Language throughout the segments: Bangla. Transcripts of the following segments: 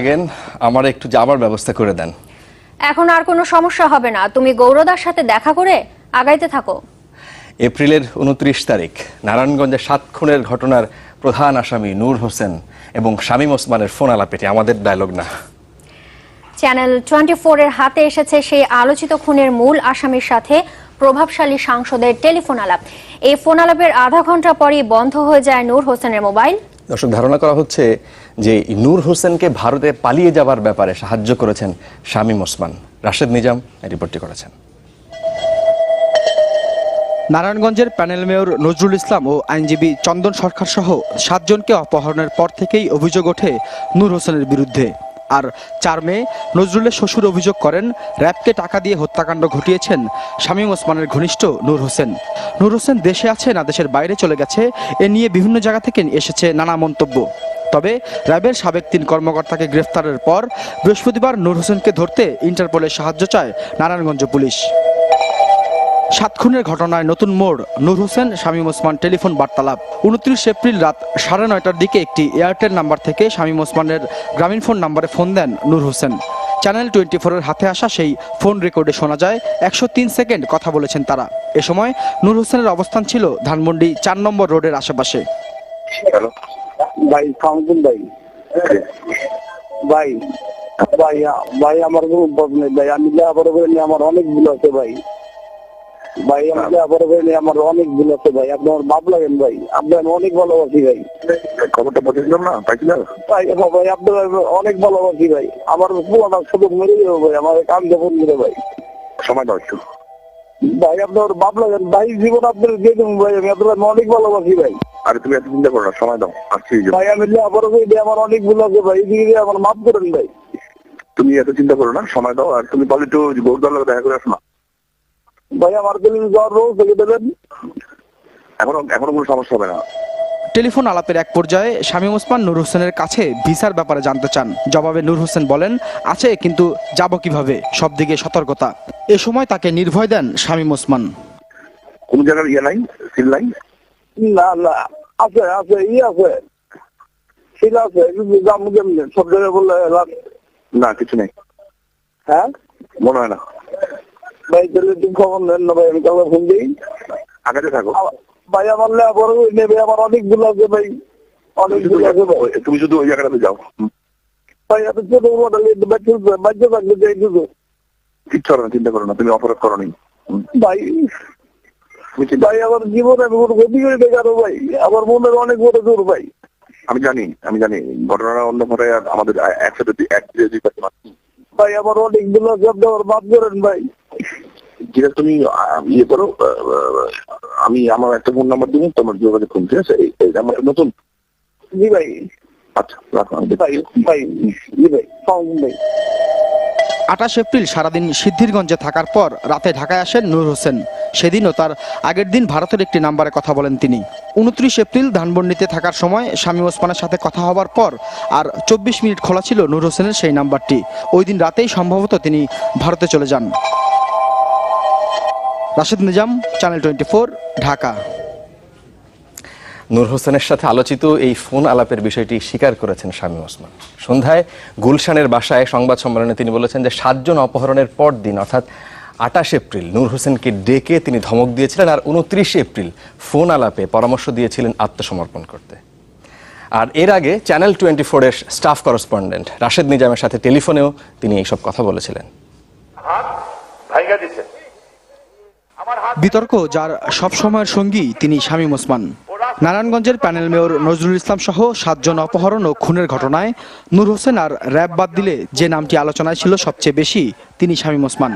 আগেন আমার একটু যাবার ব্যবস্থা করে দেন। এখন আর কোনো সমস্যা হবে না। তুমি গৌরদার সাথে দেখা করে আগাইতে থাকো। এপ্রিলের উনত্রিশ তারিখ নারায়ণগঞ্জে সাত খুনের ঘটনার প্রধান আসামি নূর হোসেন এবং শামীম ওসমানের ফোন আলাপেটি। আমাদের ডায়লগ না। চ্যানেল টোয়েন্টি এর হাতে এসেছে সেই আলোচিত খুনের মূল আসামির সাথে প্রভাবশালী সাংসদের টেলিফোন আলাপ। এই ফোন আলাপের আধা ঘণ্টা পরই বন্ধ হয়ে যায় নূর হোসেনের মোবাইল। দর্শক ধারণা করা হচ্ছে যে নূর হোসেনকে ভারতে পালিয়ে যাবার ব্যাপারে সাহায্য করেছেন শামীম ওসমান। রাশেদ নিজাম রিপোর্টটি করেছেন। নারায়ণগঞ্জের প্যানেল মেয়র নজরুল ইসলাম ও আইনজীবী চন্দন সরকার সহ সাতজনকে অপহরণের পর থেকেই অভিযোগ ওঠে নূর হোসেনের বিরুদ্ধে। আর চার মেয়ে। নজরুলের শ্বশুর অভিযোগ করেন, র্যাবকে টাকা দিয়ে হত্যাকাণ্ড ঘটিয়েছেন শামীম ওসমানের ঘনিষ্ঠ নূর হোসেন। নূর হোসেন দেশে আছে না দেশের বাইরে চলে গেছে, এ নিয়ে বিভিন্ন জায়গা থেকে এসেছে নানা মন্তব্য। তবে র্যাবের সাবেক তিন কর্মকর্তাকে গ্রেফতারের পর বৃহস্পতিবার নূর হোসেনকে ধরতে ইন্টারপোলের সাহায্য চায় নারায়ণগঞ্জ পুলিশ। সাত খুনের ঘটনায় নতুন মোড়। নূর হোসেন, শামীম ওসমান, টেলিফোন বার্তালাপ। উনত্রিশ এপ্রিল রাত সাড়ে নয়টার দিকে একটি এয়ারটেল নাম্বার থেকে শামীম ওসমানের গ্রামীণ ফোন নাম্বারে ফোন দেন নূর হোসেন। চ্যানেল টোয়েন্টি ফোরের হাতে আসা সেই ফোন রেকর্ডে শোনা যায়, একশো তিন সেকেন্ড কথা বলেছেন তারা। এ সময় নূর হোসেনের অবস্থান ছিল ধানমন্ডি চার নম্বর রোডের আশেপাশে। ভাই ভাই। ভাই ভাই ভাই, আমার কোনো নেই। ভাই, আমি লেখাপড়া করে আমার অনেক ভুল আছে ভাই। ভাই আমি লেখাপড়া করে নিয়ে আমার অনেক ভুল আছে ভাই আপনি আমার বাপ লাগেন ভাই আপনি আমি অনেক ভালোবাসি ভাই। খবরটা পাঠিয়েছিলাম না পাইছিলাম ভাই ভাই আপনার অনেক ভালোবাসি ভাই। আমার পুরাটা শুধু মেরে দেবো ভাই আমার কাম যখন মেরে ভাই। সময় দাও একটু। ভাই আপনার বাপ লাগেন ভাই জীবন আপনার দিয়ে দেবো ভাই আমি আপনার অনেক ভালোবাসি ভাই। আরে তুমি এত চিন্তা করো না সময় দাও আসছি ভাই আমি করে আমার অনেক ভুল আছে ভাই এদিকে আমার মাফ করেন ভাই। তুমি এত চিন্তা করো না সময় দাও আর তুমি বলে একটু গৌরদার লোক দেখা করে আসো না। ভাই আমার জ্বর রোজ থেকে দেবেন। এখনও এখনও কোনো সমস্যা হবে না। টেলিফোন আলাপের এক পর্যায়ে শামীম ওসমান নূর হোসেনের কাছে ভিসার ব্যাপারে জানতে চান। জবাবে নূর হোসেন বলেন আছে কিন্তু যাব কীভাবে? সব দিকে সতর্কতা। এ সময় তাকে নির্ভয় দেন শামীম ওসমান। কোন জায়গার ইয়ে নাই? সিল নাই? না না আছে আছে ই আছে। শিল আছে কিন্তু জামু কেমনি? সব জায়গায় বললে না কিছু নেই। হ্যাঁ? মনে হয় না। ভাই তাহলে তুমি খবর নেন না ভাই আমি কাউকে ফোন দিই। আগাতে থাকো। ভাই আমার নেবে আমার আছে ভাই। তুমি শুধু আছে ভাই। ওই- তুমি শুধু ওই জায়গাটাতে যাও। ভাই এত ছোট মডেল বাচ্চা বাচ্চা থাকলে যাই শুধু কিচ্ছু না চিন্তা করো না তুমি অপরাধ করো নি ভাই ভাই আমার জীবনে আমি কোনো ক্ষতি করে দেখারো ভাই। আমার মনের অনেক বড় জোর ভাই। আমি জানি আমি জানি ঘটনাটা অন্য ঘটে আর আমাদের একসাথে। ভাই আমার অনেক ভুল আছে আপনি আমার মাফ করেন ভাই। যেটা তুমি ইয়ে করো আমি আমার একটা ফোন নাম্বার দিব, তোমার যোগাযোগ করুন, ঠিক আছে? নতুন। জি ভাই। আচ্ছা রাখো আমি দেখছি। ভাই ভাই, জি ভাই আঠাশ এপ্রিল, সারাদিন সিদ্ধিরগঞ্জে থাকার পর রাতে ঢাকায় আসেন নূর হোসেন। সেদিনও তার আগের দিন ভারতের একটি নাম্বারে কথা বলেন তিনি। উনত্রিশ এপ্রিল ধানবন্ডিতে থাকার সময় শামীম ওসমানের সাথে কথা হবার পর আর চব্বিশ মিনিট খোলা ছিল নূর হোসেনের সেই নাম্বারটি। ওই দিন রাতেই সম্ভবত তিনি ভারতে চলে যান। Rashed Nizam channel twenty Dhaka. নূর হোসেনের সাথে আলোচিত এই ফোন আলাপের বিষয়টি স্বীকার করেছেন শামীম ওসমান। সন্ধ্যায় গুলশানের বাসায় সংবাদ সম্মেলনে তিনি বলেছেন যে, সাতজন অপহরণের পর দিন অর্থাৎ আটাশ এপ্রিল, নূর হোসেনকে ডেকে তিনি ধমক দিয়েছিলেন আর উনত্রিশে এপ্রিল ফোন আলাপে পরামর্শ দিয়েছিলেন আত্মসমর্পণ করতে। আর এর আগে চ্যানেল টোয়েন্টি ফোরের স্টাফ করেসপন্ডেন্ট রাশেদ নিজামের সাথে টেলিফোনেও তিনি এইসব কথা বলেছিলেন হাত ভাইগা দিছে আমার হাত বিতর্ক যার সব সময়ের সঙ্গী তিনি শামীম ওসমান। নারায়ণগঞ্জের প্যানেল মেয়র নজরুল ইসলাম সহ সাতজন অপহরণ ও খুনের ঘটনায় নূর হোসেন আর র্যাব বাদ দিলে যে নামটি আলোচনায় ছিল সবচেয়ে বেশি তিনি শামীম ওসমান।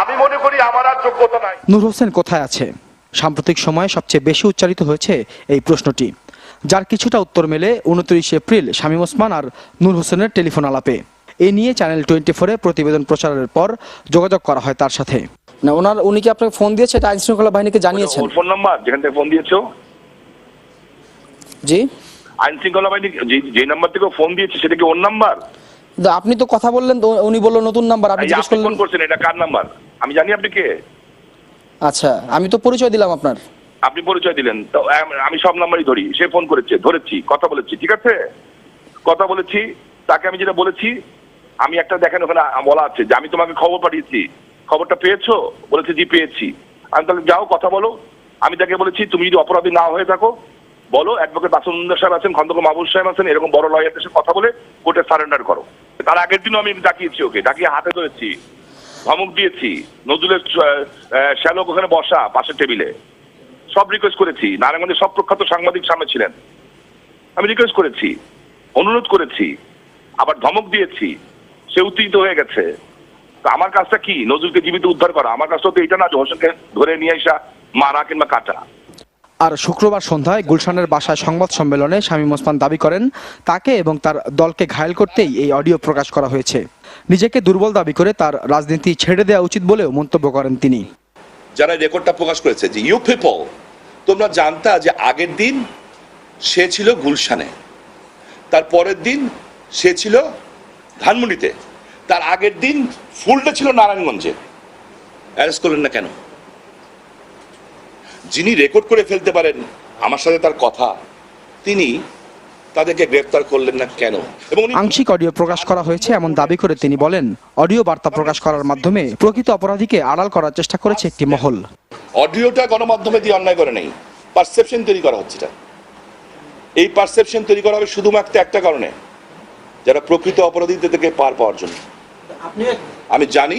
আমি মনে করি আমার আর যোগ্যতা নাই। নূর হোসেন কোথায় আছে? সাম্প্রতিক সময়ে সবচেয়ে বেশি উচ্চারিত হয়েছে এই প্রশ্নটি। যার কিছুটা উত্তর মেলে উনত্রিশ এপ্রিল শামীম ওসমান আর নূর হোসেনের টেলিফোন আলাপে। এ নিয়ে চ্যানেল টোয়েন্টি ফোরে প্রতিবেদন প্রচারের পর যোগাযোগ করা হয় তার সাথে। না ওনার উনি কি আপনাকে ফোন দিয়েছে? এটা আইন শৃঙ্খলা বাহিনীকে জানিয়েছেন। ফোন নাম্বার যেখান থেকে ফোন দিয়েছ? জি? আইন শৃঙ্খলা বাহিনী যে- নাম্বার থেকে ফোন দিয়েছে সেটা কি ওর নাম্বার আপনি তো কথা বললেন উনি বলল নতুন নাম্বার আপনি জিজ্ঞেস করলেন করছেন এটা কার নাম্বার আমি জানি আপনি কে। আচ্ছা আমি তো পরিচয় দিলাম আপনার। আপনি পরিচয় দিলেন তো আমি সব নাম্বারই ধরি সে ফোন করেছে ধরেছি কথা বলেছি ঠিক আছে? কথা বলেছি তাকে আমি যেটা বলেছি আমি একটা দেখেন ওখানে বলা আছে যে আমি তোমাকে খবর পাঠিয়েছি। খবরটা পেয়েছ? বলেছে, জি, পেয়েছি। আমি তাহলে যাও, কথা বলো। আমি তাকে বলেছি, তুমি যদি অপরাধী না হয়ে থাকো, বলো, অ্যাডভোকেট বাসুন্দর সাহেব আছেন খন্দক মাহবুব সাহেব আছেন, এরকম বড় লয়ারদের সাথে কথা বলে কোর্টে সারেন্ডার করো। তার আগের দিনও আমি ডাকিয়েছি ওকে, ডাকিয়ে হাতে ধরেছি, ধমক দিয়েছি, নজরুলের শ্যালক ওখানে বসা, পাশের টেবিলে। সব রিকোয়েস্ট করেছি, নারায়ণগঞ্জের সব প্রখ্যাত সাংবাদিক সামনে ছিলেন। আমি রিকোয়েস্ট করেছি, অনুরোধ করেছি, আবার ধমক দিয়েছি, সে উত্তেজিত হয়ে গেছে। আমার কাজটা কি? নজরুলকে জীবিত উদ্ধার করা। আমার কাজটা তো এটা না যে হোসেনকে ধরে নিয়ে আসা মারা কিংবা কাটা। আর শুক্রবার সন্ধ্যায় গুলশানের বাসায় সংবাদ সম্মেলনে শামীম ওসমান দাবি করেন তাকে এবং তার দলকে ঘায়েল করতেই এই অডিও প্রকাশ করা হয়েছে। নিজেকে দুর্বল দাবি করে তার রাজনীতি ছেড়ে দেওয়া উচিত বলেও মন্তব্য করেন তিনি। যারা রেকর্ডটা প্রকাশ করেছে যে ইউ পিপল তোমরা জানতা যে আগের দিন সে ছিল গুলশানে তার পরের দিন সে ছিল ধানমন্ডিতে। তার আগের দিন ফুলটা ছিল নারায়ণগঞ্জে। অ্যারেস্ট করলেন না কেন? যিনি রেকর্ড করে ফেলতে পারেন আমার সাথে তার কথা তিনি তাদেরকে গ্রেফতার করলেন না কেন? এবং আংশিক অডিও প্রকাশ করা হয়েছে এমন দাবি করে তিনি বলেন অডিও বার্তা প্রকাশ করার মাধ্যমে প্রকৃত অপরাধীকে আড়াল করার চেষ্টা করেছে একটি মহল। অডিওটা গণমাধ্যমে দিয়ে অন্যায় করে নেই। পারসেপশন তৈরি করা হচ্ছে এটা। এই পারসেপশন তৈরি করা হবে শুধুমাত্র একটা কারণে যারা প্রকৃত অপরাধীদের থেকে পার পাওয়ার জন্য। আমি জানি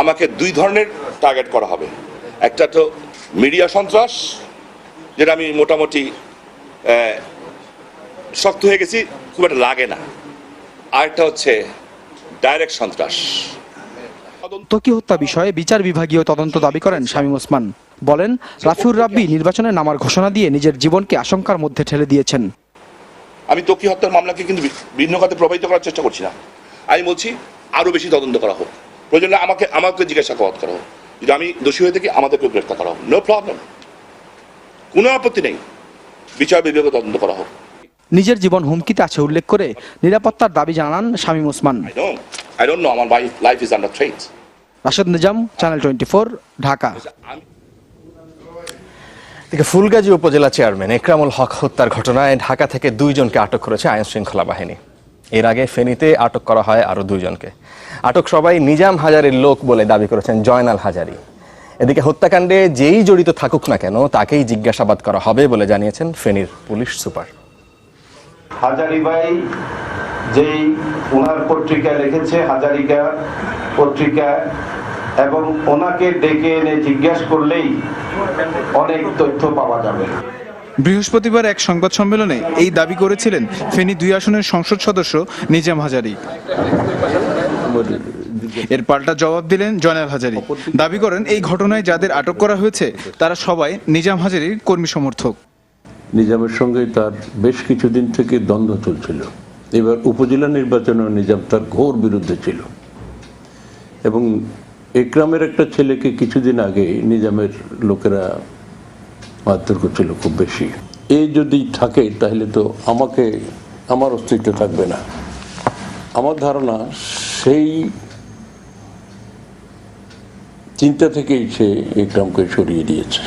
আমাকে দুই ধরনের টার্গেট করা হবে। একটা তো মিডিয়া সন্ত্রাস যেটা আমি মোটামুটি শক্ত হয়ে গেছি খুব একটা লাগে না। আরেকটা হচ্ছে ডাইরেক্ট সন্ত্রাস। তকি হত্যা বিষয়ে বিচার বিভাগীয় তদন্ত দাবি করেন শামীম ওসমান। বলেন রাফিউর রাব্বি নির্বাচনে নামার ঘোষণা দিয়ে নিজের জীবনকে আশঙ্কার মধ্যে ঠেলে দিয়েছেন। আমি তকি হত্যার মামলাকে কিন্তু ভিন্ন খাতে প্রভাবিত করার চেষ্টা করছি না। আমি বলছি আরও বেশি তদন্ত করা হোক। প্রয়োজনে আমাকে আমাকে জিজ্ঞাসাবাদ করা হোক যদি আমি দোষী হয়ে থাকি আমাদেরকে গ্রেফতার করা হোক। নো প্রবলেম কোনো আপত্তি নেই। বিচার বিভাগে তদন্ত করা হোক। নিজের জীবন হুমকিতে আছে উল্লেখ করে নিরাপত্তার দাবি জানান Shamim Osman. I don't I don't know আমার life is under threat Rashed Nizam channel twenty four Dhaka. এদিকে ফুলগাজী উপজেলা চেয়ারম্যান একরামুল হক হত্যার ঘটনায় ঢাকা থেকে দুইজনকে আটক করেছে আইন শৃঙ্খলা বাহিনী। এর আগে ফেনীতে আটক করা হয় আরও দুইজনকে। আটক সবাই নিজাম হাজারের লোক বলে দাবি করেছেন জয়নাল হাজারি। এদিকে হত্যাকাণ্ডে যেই জড়িত থাকুক না কেন, তাকেই জিজ্ঞাসাবাদ করা হবে বলে জানিয়েছেন ফেনীর পুলিশ সুপার। হাজারি ভাই যেই ওনার পত্রিকায় লিখেছে, হাজারিকা পত্রিকা, এবং ওনাকে ডেকে এনে জিজ্ঞাসা করলেই অনেক তথ্য পাওয়া যাবে। বৃহস্পতিবার এক সংবাদ সম্মেলনে এই দাবি করেছিলেন ফেনী দুই আসনের সংসদ সদস্য নিজাম হাজারি। এর পাল্টা জবাব দিলেন জয়নাল হাজারি। দাবি করেন, এই ঘটনায় যাদের আটক করা হয়েছে, তারা সবাই নিজাম হাজারির কর্মী সমর্থক। নিজামের সঙ্গে তার বেশ কিছুদিন থেকে দ্বন্দ্ব চলছিল। এবার উপজেলা নির্বাচনে নিজাম তার ঘোর বিরুদ্ধে ছিল। এবং একরামের একটা ছেলেকে কিছুদিন আগে নিজামের লোকেরা মারধর করছিল খুব বেশি। এ যদি থাকে, তাহলে তো আমাকে, আমার অস্তিত্ব থাকবে না। আমার ধারণা, সেই চিন্তা থেকেই সে একরামকে সরিয়ে দিয়েছে।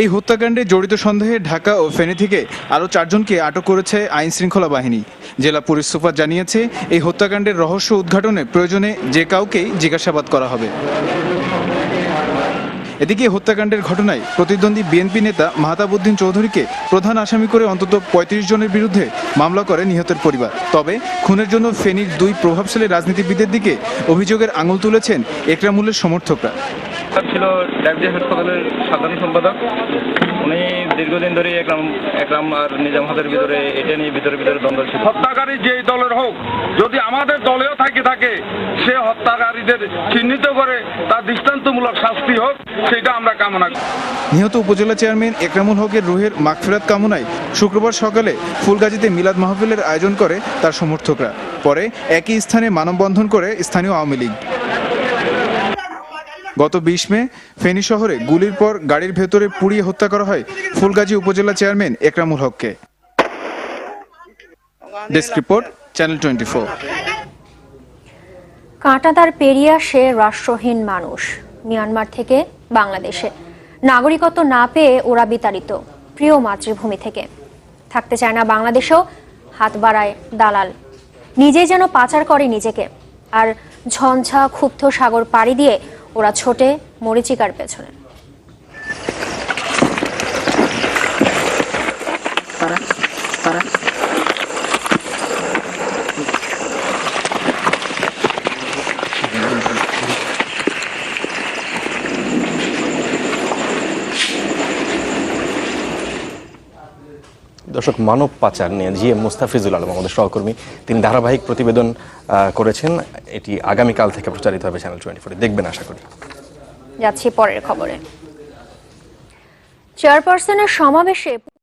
এই হত্যাকাণ্ডে জড়িত সন্দেহে ঢাকা ও ফেনী থেকে আরও চারজনকে আটক করেছে আইন শৃঙ্খলা বাহিনী। জেলা পুলিশ সুপার জানিয়েছে, এই হত্যাকাণ্ডের রহস্য উদ্ঘাটনে প্রয়োজনে যে কাউকেই জিজ্ঞাসাবাদ করা হবে। এদিকে হত্যাকাণ্ডের ঘটনায় প্রতিদ্বন্দ্বী বিএনপি নেতা মাহতাবুদ্দিন চৌধুরীকে প্রধান আসামি করে অন্তত পঁয়ত্রিশ জনের বিরুদ্ধে মামলা করে নিহতের পরিবার। তবে খুনের জন্য ফেনীর দুই প্রভাবশালী রাজনীতিবিদের দিকে অভিযোগের আঙুল তুলেছেন একরামুলের সমর্থকরা। ছিল ডায়াবেটিস হাসপাতালের সাধারণ সম্পাদক। উনি দীর্ঘদিন ধরে একরাম একরাম আর নিজাম হাতের ভিতরে এটা নিয়ে ভিতরে ভিতরে দ্বন্দ্ব ছিল। হত্যাকারী যেই দলের হোক যদি আমাদের দলেও থাকে থাকে সে হত্যাকারীদের চিহ্নিত করে তার দৃষ্টান্তমূলক শাস্তি হোক সেটা আমরা কামনা করি। নিহত উপজেলা চেয়ারম্যান একরামুল হকের রুহের মাগফিরাত কামনায় শুক্রবার সকালে ফুলগাজীতে মিলাদ মাহফিলের আয়োজন করে তার সমর্থকরা। পরে একই স্থানে মানববন্ধন করে স্থানীয় আওয়ামী লীগ। গত বিশ মে ফেনী শহরে গুলির পর গাড়ির ভেতরে পুড়িয়ে হত্যা করা হয় ফুলগাজী উপজেলা চেয়ারম্যান একরামুল হককে। কাঁটাতার পেরিয়ে আসে রাষ্ট্রহীন মানুষ মিয়ানমার থেকে বাংলাদেশে। নাগরিকত্ব না পেয়ে ওরা বিতাড়িত প্রিয় মাতৃভূমি থেকে। থাকতে চায় না বাংলাদেশেও, হাত বাড়ায় দালাল। নিজেই যেন পাচার করে নিজেকে। আর ঝঞ্ঝা, ক্ষুব্ধ সাগর পাড়ি দিয়ে ওরা ছোটে মরিচিকার পেছনে। দর্শক মানব পাচার নিয়ে জি এম মুস্তাফিজুল আলম আমাদের সহকর্মী। তিনি ধারাবাহিক প্রতিবেদন করেছেন। এটি আগামীকাল থেকে প্রচারিত হবে চ্যানেল টোয়েন্টি ফোরে দেখবেন আশা করি। যাচ্ছি পরের খবরে। চেয়ারপারসনের সমাবেশে